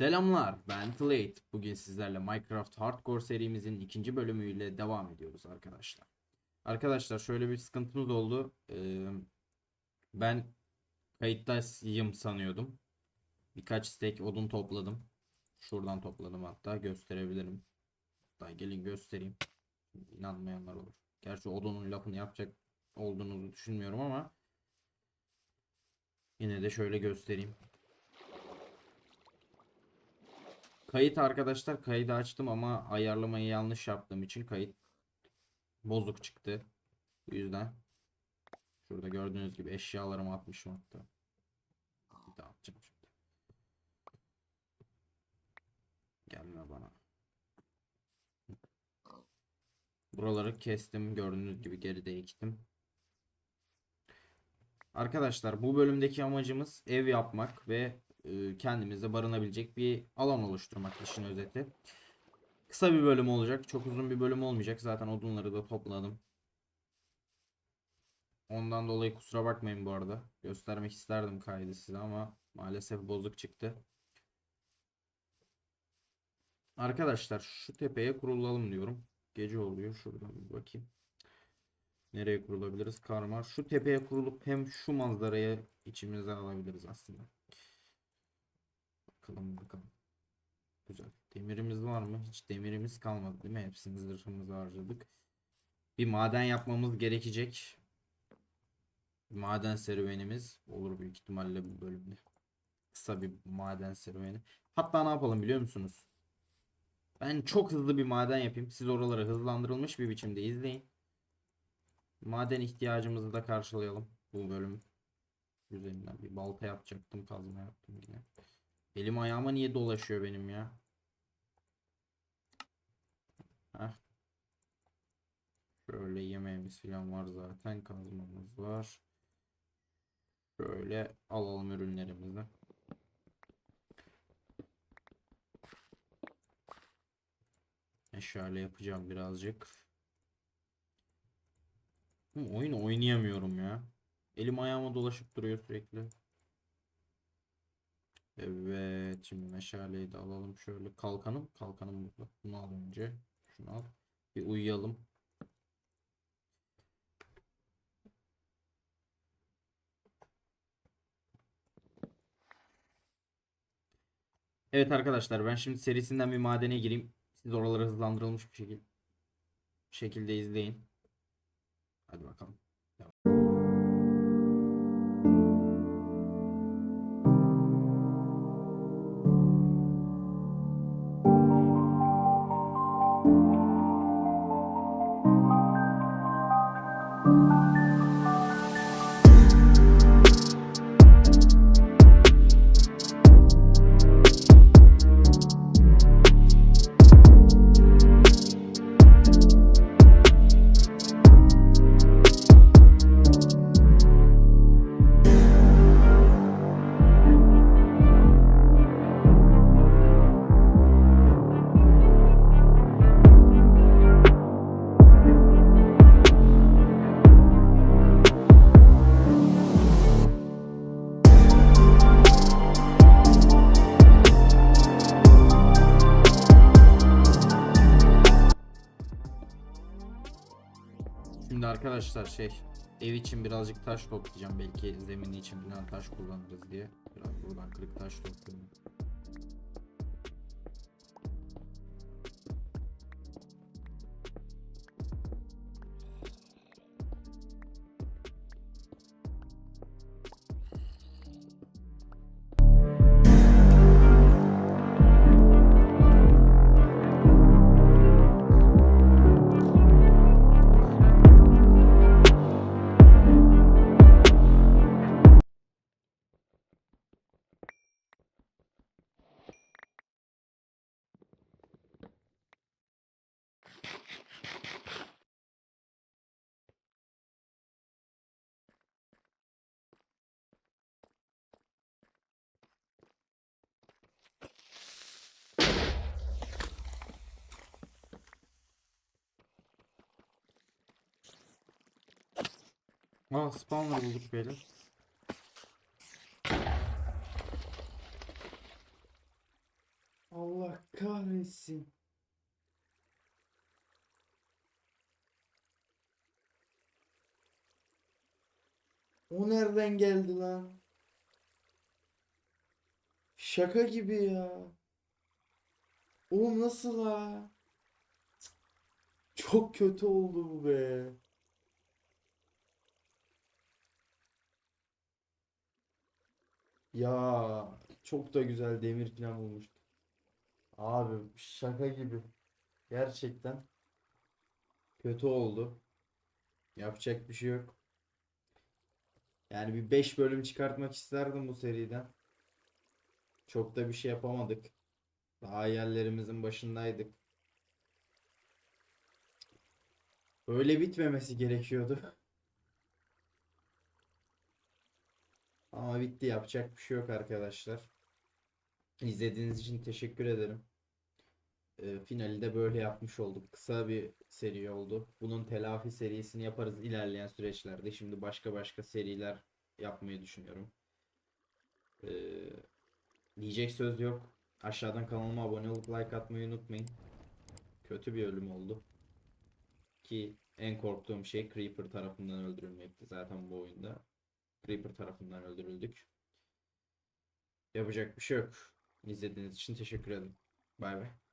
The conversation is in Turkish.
Selamlar, ben Slate. Bugün sizlerle Minecraft Hardcore serimizin ikinci bölümüyle devam ediyoruz arkadaşlar. Arkadaşlar şöyle bir sıkıntımız oldu. Ee, ben kayıttayım sanıyordum. Birkaç stek odun topladım. Şuradan topladım hatta gösterebilirim. Hatta gelin göstereyim. İnanmayanlar olur. Gerçi odunun lafını yapacak olduğunuzu düşünmüyorum ama yine de şöyle göstereyim. Kayıt arkadaşlar kaydı açtım ama ayarlamayı yanlış yaptığım için kayıt bozuk çıktı. Bu yüzden şurada gördüğünüz gibi eşyalarımı atmışım hatta. Bir daha atacağım şimdi. Gelme bana. Buraları kestim. Gördüğünüz gibi geride ektim. Arkadaşlar bu bölümdeki amacımız ev yapmak ve e, kendimize barınabilecek bir alan oluşturmak işin özeti. Kısa bir bölüm olacak. Çok uzun bir bölüm olmayacak. Zaten odunları da topladım. Ondan dolayı kusura bakmayın bu arada. Göstermek isterdim kaydı size ama maalesef bozuk çıktı. Arkadaşlar şu tepeye kurulalım diyorum. Gece oluyor. Şuradan bir bakayım. Nereye kurulabiliriz? Karmar. Şu tepeye kurulup hem şu manzarayı içimize alabiliriz aslında. Bakalım bakalım. Güzel. Demirimiz var mı? Hiç demirimiz kalmadı değil mi? Hepsini zırhımızı harcadık. Bir maden yapmamız gerekecek. Maden serüvenimiz olur büyük ihtimalle bu bölümde. Kısa bir maden serüveni. Hatta ne yapalım biliyor musunuz? Ben çok hızlı bir maden yapayım. Siz oraları hızlandırılmış bir biçimde izleyin. Maden ihtiyacımızı da karşılayalım bu bölüm üzerinden. Bir balta yapacaktım, kazma yaptım yine. Elim ayağıma niye dolaşıyor benim ya? Heh. Şöyle yemeğimiz falan var zaten. Kazmamız var. Şöyle alalım ürünlerimizi. E şöyle yapacağım birazcık. Hı, oyun oynayamıyorum ya. Elim ayağıma dolaşıp duruyor sürekli. Evet, şimdi meşaleyi de alalım şöyle. Kalkanım, kalkanım burada. Bunu al önce. Şunu al. Bir uyuyalım. Evet arkadaşlar ben şimdi serisinden bir madene gireyim. Siz oraları hızlandırılmış bir şekilde şekilde izleyin. Hadi bakalım. Şimdi arkadaşlar şey ev için birazcık taş toplayacağım. Belki zemin için falan taş kullanırız diye. Biraz buradan kırık taş topluyorum. Aa spawner bulduk beyler. Allah kahretsin. O nereden geldi lan? Şaka gibi ya. Oğlum nasıl ha? Çok kötü oldu bu be. Ya çok da güzel demir falan bulmuştu. Abi şaka gibi. Gerçekten kötü oldu. Yapacak bir şey yok. Yani bir 5 bölüm çıkartmak isterdim bu seriden. Çok da bir şey yapamadık. Daha yerlerimizin başındaydık. Öyle bitmemesi gerekiyordu. Ama bitti yapacak bir şey yok arkadaşlar. İzlediğiniz için teşekkür ederim. Ee, finali de böyle yapmış olduk. Kısa bir seri oldu. Bunun telafi serisini yaparız ilerleyen süreçlerde. Şimdi başka başka seriler yapmayı düşünüyorum. Ee, diyecek söz yok. Aşağıdan kanalıma abone olup like atmayı unutmayın. Kötü bir ölüm oldu. Ki en korktuğum şey Creeper tarafından öldürülmekti zaten bu oyunda. Creeper tarafından öldürüldük. Yapacak bir şey yok. İzlediğiniz için teşekkür ederim. Bay bay.